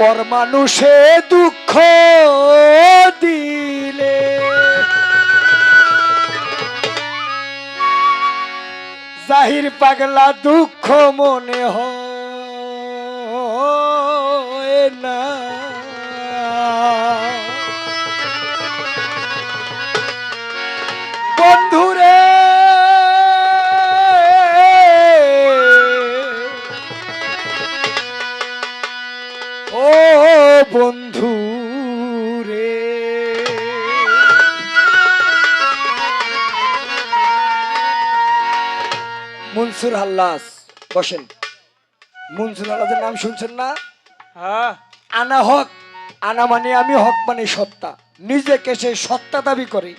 পর মানুষে দুঃখ দিলে। জাহির পাগলা দুঃখ মনে হয়। মনসুর হাল্লাস বসেন। মনসুর হাল্লাসের নাম শুনছেন না? হ্যাঁ। আনা হক আনা মানে আমি হক মানে সত্তা। নিজেকে সে সত্তা দাবি করে।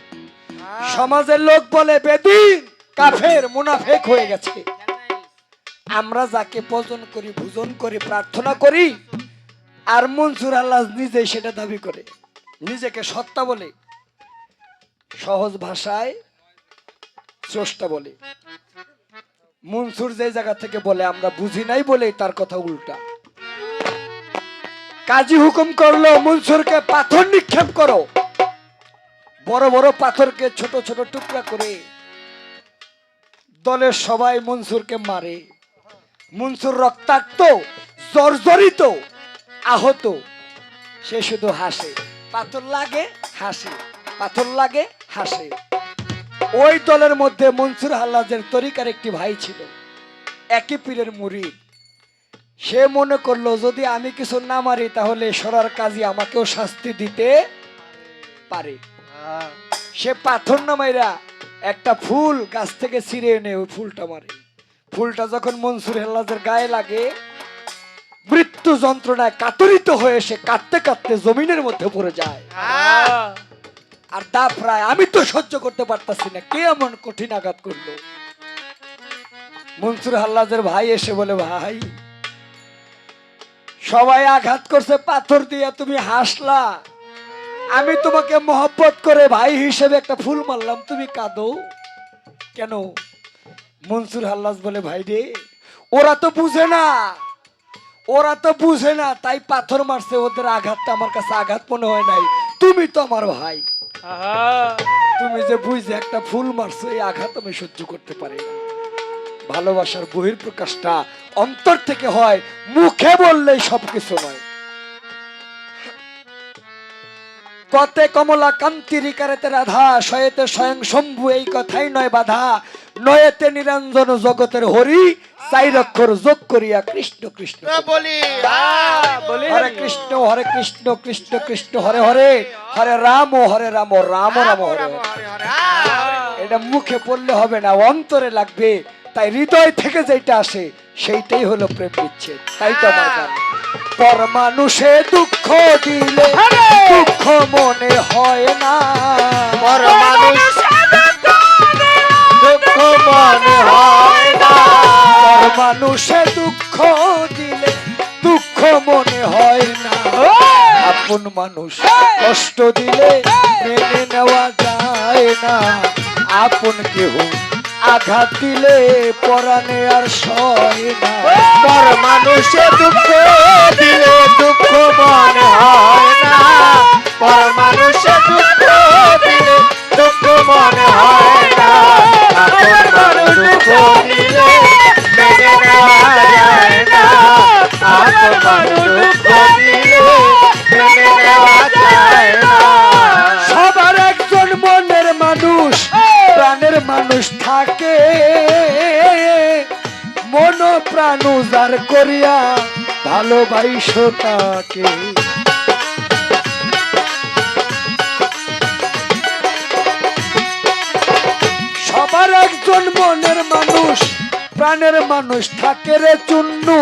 সমাজের লোক বলে বেদিন কাফের মুনাফেক হয়ে গেছে। আমরা যাকে পজন করি ভোজন করি প্রার্থনা করি আর মনসুর আল্লাহ নিজে সেটা দাবি করে। নিজেকে সত্তা বলে। সহজ ভাষায় স্রষ্টা বলে। মনসুর যে জায়গা থেকে বলে, আমরা বুঝি নাই বলেই তার কথা উল্টা। কাজী হুকুম করল, মনসুরকে পাথর নিক্ষেপ করো। বড় বড় পাথরকে ছোট ছোট টুকরা করে দলের সবাই মনসুরকে মারে। মনসুর রক্তাক্ত, জর্জরিত, আহত। সে শুধু হাসে। পাথর লাগে, হাসে। পাথর লাগে, হাসে। ওই দলের মধ্যে মনসুর হাল্লাজের তরিকার একটি ভাই ছিল, একই পীরের মুরিদ। সে মনে করল, যদি আমি কিছু না মারি, তাহলে সরার কাজী আমাকেও শাস্তি দিতে পারে। সে পাথর না মাইরা একটা ফুল গাছ থেকে ছিঁড়ে এনে ওই ফুলটা মারে। ফুলটা যখন মনসুর হেল্লাজের গায়ে লাগে, মৃত্যু যন্ত্রণায় কাতরিত হয়ে সে কাঁদতে কাঁদতে জমিনের মধ্যে পড়ে যায়। আর দা প্রায় আমি তো সহ্য করতে পারতাছি না। কে এমন কঠিন আঘাত করল? মনসুর হাল্লাজের ভাই এসে বলে, ভাই, সবাই আঘাত করছে পাথর দিয়া, তুমি হাসলা। আমি তোমাকে মহব্বত করে ভাই হিসেবে একটা ফুল মারলাম, তুমি কাঁদো। কেন? মনসুর হাল্লাজ বলে, ভাই রে, ওরা তো বুঝে না। ওরা তো বুঝে না, তাই পাথর মারছে, ওদের আঘাতটা আমার কাছে আঘাত মনে হয় নাই। তুমি তো আমার ভাই। তুমি যে বুঝে একটা ফুল মারছো, এই আঘাত আমি সহ্য করতে পারি না। ভালোবাসার বহির প্রকাশটা অন্তর থেকে হয়, মুখে বললেই সবকিছু নয়। কতে কমলা কান্তিরিকারেতে রাধা শয়েতে স্বয়ং শম্ভু, এই কথাই নয় বাধা। নয়েতে নিরঞ্জন জগতের হরি চাই অক্ষর যোগ করিয়া কৃষ্ণ। কৃষ্ণ বলি। বলি। হরে কৃষ্ণ হরে কৃষ্ণ কৃষ্ণ কৃষ্ণ হরে হরে। হরে রাম হরে রাম রাম রাম হরে। হরে এটা মুখে পড়লে হবে না অন্তরে লাগবে। তাই হৃদয় থেকে যেটা আসে সেইটাই হলো প্রেম বিচ্ছেদ। তাই তো আমার গান। পর মানুষে দুঃখ দিলে দুঃখ মনে হয় না। পর মানুষ দুঃখ মনে হয় না। মানুষে দুঃখ দিলে দুঃখ মনে হয় না। আপন মানুষ কষ্ট দিলে মেনে নেওয়া যায় না। আপন কেহ আঘাত দিলে পরাণে আর সয় না। পর মানুষে দুঃখ দিলে সবার একজন মনের মানুষ, প্রাণের মানুষ থাকে। মন প্রাণ উজার করিয়া ভালোবাইসো তাকে। সবার একজন মনের মানুষ, প্রাণের মানুষ থাকে রে চুন্নু।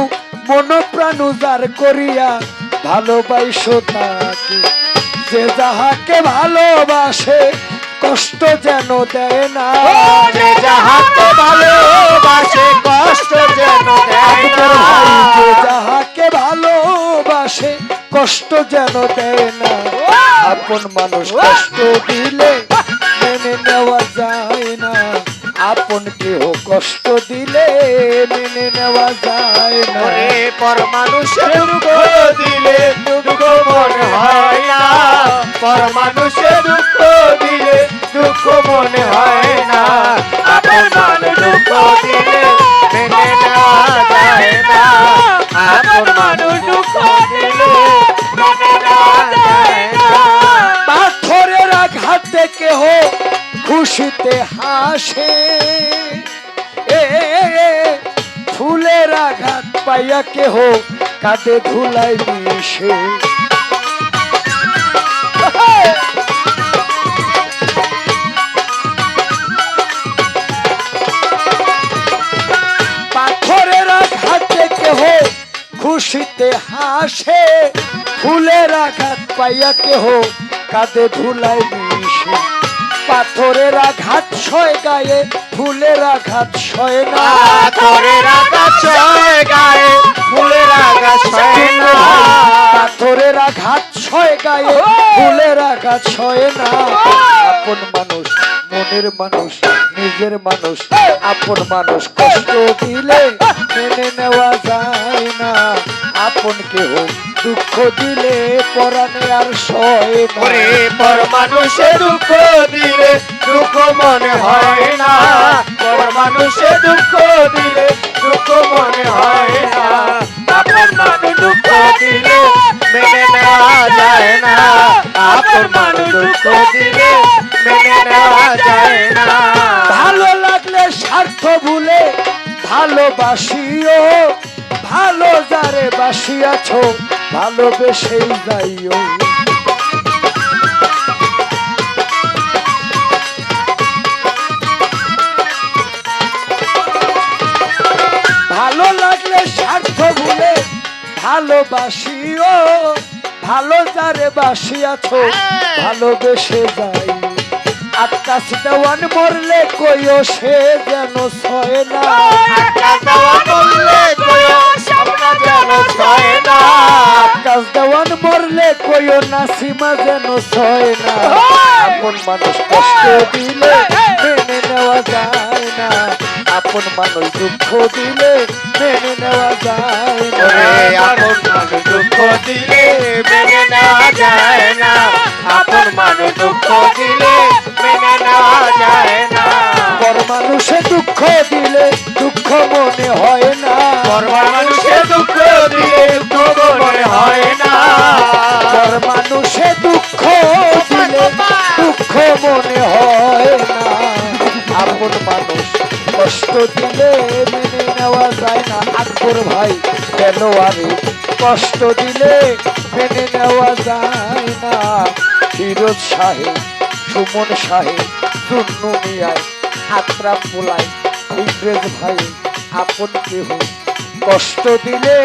মন প্রাণ উজার করিয়া ভালোবাইসো তাকে। যে যাহাকে ভালোবাসে কষ্ট যেন দেয় না। যে যাহাকে ভালোবাসে কষ্ট যেন দেয় না। যে যাহাকে ভালোবাসে কষ্ট যেন দেয় না। আপন মানুষ কষ্ট দিলে মেনে নেওয়া যায় না। আপন কেহ কষ্ট দিলে মেনে নেওয়া যায় না। রে পর মানুষের দুঃখ দিলে দুঃখ মনে হয় না। পর মানুষের দুঃখ দিলে দুঃখ মনে হয় না। আপন মান দুঃখ দিলে মেনে নেওয়া যায় না। আপন মানুষ দুঃখ দিলে মেনে নেওয়া যায় না। পাথরের আঘাত থেকে হোক খুশিতে হাসে। এ ফুলের আঘাত পাইয়া কেহ কাঁদে ধুলাই মিশে। পাথরের আঘাতে কেহ খুশিতে হাসে। ফুলের আঘাত পাইয়া কেহ কাঁদে ধুলাই পাথরের আঘাত সয় গায়ে ফুলের আঘাত সয় না। পাথরের আঘাত ছয় গায়ে ফুলের আঘাত ছয় না। পাথরের আঘাত সয় গায়ে ফুলের আঘাত সয় না। আপন মানুষ মনের মানুষ নিজের মানুষ আপন মানুষ কষ্ট দিলে মেনে নেওয়া যায় না। আপন কেহ দুঃখ দিলে পরাণে আর সয় পর মানুষে দুঃখ দিলে দুঃখ মনে হয় না। পর মানুষে দুঃখ দিলে দুঃখ মনে হয় না। আপন মানুষ দুঃখ দিলে মেনে নেওয়া যায় না। আপন মানুষ দুঃখ দিলে মেনে নেওয়া যায় না। ভালো লাগলে স্বার্থ ভুলে ভালোবাসিও। ভালো যারে বাসিয়াছ ভালোবেসেই যাইও। ভালো লাগলে স্বার্থ ভুলে ভালোবাসিও ভালো যারে বাসিয়াছ ভালোবেসে যাই আকাশ দেওয়ান মরলে কইও সে যেন সয় না। আকাশ দেওয়া বললে কইও স্বপ্ন যেন ছয় না। আকাশ দেওয়ান মরলে কইও না সীমা যেন সয় না। আপন মানুষ কষ্ট দিলে মেনে নেওয়া যায় না। আপন মানুষ দুঃখ দিলে মেনে নেওয়া যায় না। আপন মানুষ দুঃখ দিলে মেনে নেওয়া যায় না। আপন মানুষ দুঃখ দিলে পর মানুষে দুঃখ দিলে দুঃখ মনে হয় না। পরবার মানুষে দুঃখ দিলে দুঃখ মনে হয় না। পর মানুষে দুঃখ দিলে দুঃখ মনে হয় না। আপন মানুষ কষ্ট দিলে মেনে নেওয়া যায় না। আকবর ভাই কেন আরে কষ্ট দিলে মেনে নেওয়া যায় না? ফিরোজ সাহেব সুমন সাহেব চুন্নু মিয়ায় আত্রা পোলায় ইংরেজ ভাই আপন কেহ। কষ্ট দিলে